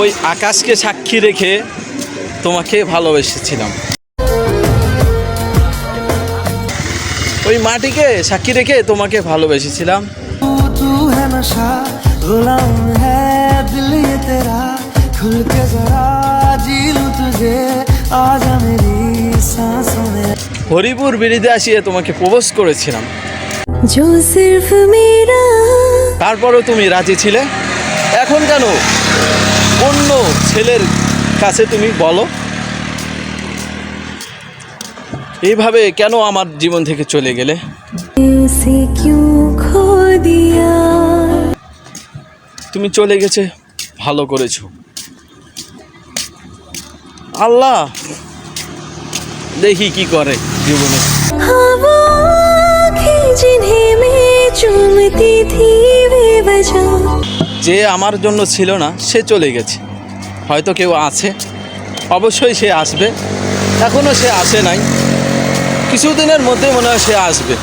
ওই আকাশকে সাক্ষী রেখে তোমাকে ভালোবেসেছিলাম। ওই মাটিকে সাক্ষী রেখে তোমাকে ভালোবেসেছিলাম। হরিপুর বিরিদে আসিয়ে তোমাকে প্রবেশ করেছিলাম। তারপরও তুমি রাজি ছিলে? এখন কেন? ছেলের কাছে তুমি বলো। এইভাবে কেন আমার জীবন থেকে চলে গেলে? তুমি চলে গেছে ভালো করেছ। আল্লাহ দেখি কি করে জীবনে। যে আমার জন্য ছিল না সে চলে গেছে। হয়তো কেউ আছে। অবশ্যই সে আসবে। এখনও সে আসে নাই। কিছুদিনের মধ্যে মনে হয় সে আসবে।